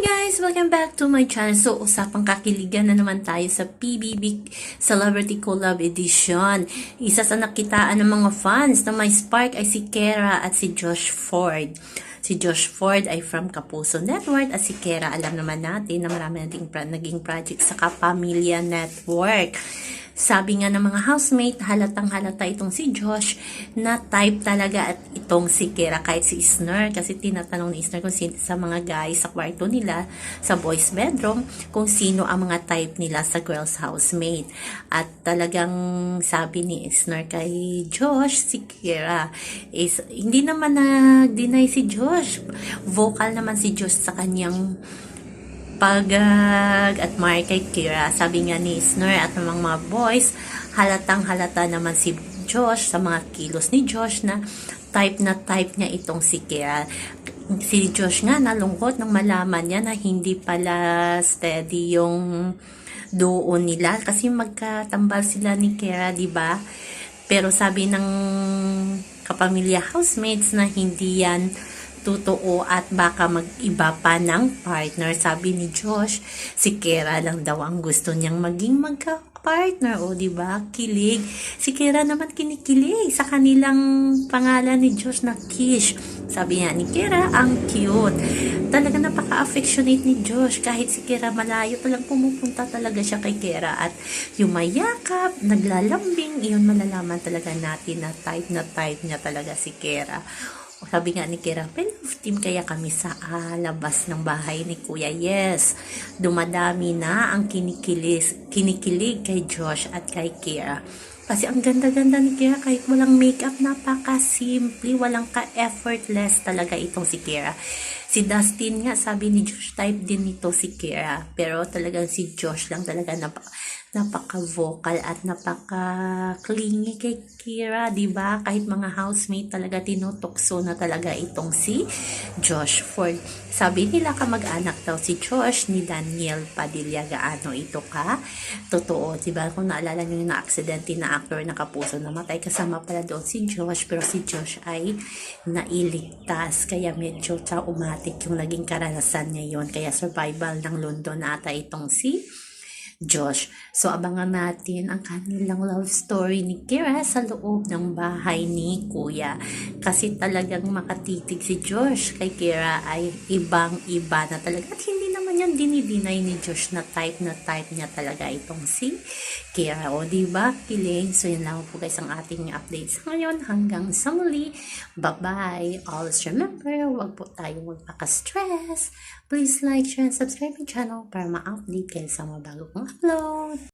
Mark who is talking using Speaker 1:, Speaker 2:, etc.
Speaker 1: guys! Welcome back to my channel. So, usapang kakiligan na naman tayo sa PBB Celebrity Collab Edition. Isa sa nakitaan ng mga fans na may spark ay si Kera at si Josh Ford. Si Josh Ford ay from Kapuso Network at si Kera alam naman natin na marami nating pra- naging project sa Kapamilya Network. Sabi nga ng mga housemate, halatang halata itong si Josh na type talaga at itong si Kera kahit si Isner kasi tinatanong ni Isner kung sino sa mga guys sa kwarto nila sa boys bedroom kung sino ang mga type nila sa girls housemate. At talagang sabi ni Isner kay Josh, si Kera is hindi naman na-deny si Josh. Vocal naman si Josh sa kanyang pag at Mark kay Kira. Sabi nga ni Snor at ng mga boys, halatang halata naman si Josh sa mga kilos ni Josh na type na type niya itong si Kira. Si Josh nga nalungkot nang malaman niya na hindi pala steady yung doon nila kasi magkatambal sila ni Kira, di ba? Pero sabi ng kapamilya housemates na hindi yan totoo at baka mag-iba pa ng partner. Sabi ni Josh, si Kera lang daw ang gusto niyang maging magka-partner. O, di ba? Kilig. Si Kera naman kinikilig sa kanilang pangalan ni Josh na Kish. Sabi niya ni Kera, ang cute. Talaga napaka-affectionate ni Josh. Kahit si Kera malayo, talagang pumupunta talaga siya kay Kera. At yung mayakap, naglalambing, iyon malalaman talaga natin na type na type niya talaga si Kera. Sabi nga ni Kira, pen-off team kaya kami sa ah, labas ng bahay ni Kuya. Yes, dumadami na ang kinikilis, kinikilig kay Josh at kay Kira. Kasi ang ganda-ganda ni Kira kahit walang makeup, napaka-simple, walang ka-effortless talaga itong si Kira. Si Dustin nga, sabi ni Josh, type din nito si Kira. Pero talagang si Josh lang talaga nap napaka-vocal at napaka-clingy kay Kira, ba? Kahit mga housemate talaga tinutokso na talaga itong si Josh Ford. Sabi nila kamag-anak daw si Josh ni Daniel Padilla gaano ito ka. Totoo, di ba? Kung naalala yung na-aksidente na actor na kapuso namatay kasama pala doon si Josh pero si Josh ay nailigtas kaya medyo traumatic yung naging karanasan niya yon kaya survival ng London ata itong si Josh. So, abangan natin ang kanilang love story ni Kira sa loob ng bahay ni Kuya. Kasi talagang makatitig si Josh kay Kira ay ibang-iba na talaga. At hindi naman yan dinidinay ni Josh na type na type niya talaga itong si Kira. O, diba? Kiling. So, yun lang po guys ang ating updates ngayon. Hanggang sa muli. Bye-bye. Always remember, huwag po tayong magpaka-stress. Please like, share, and subscribe my channel para ma-update kayo sa mga bago kong upload.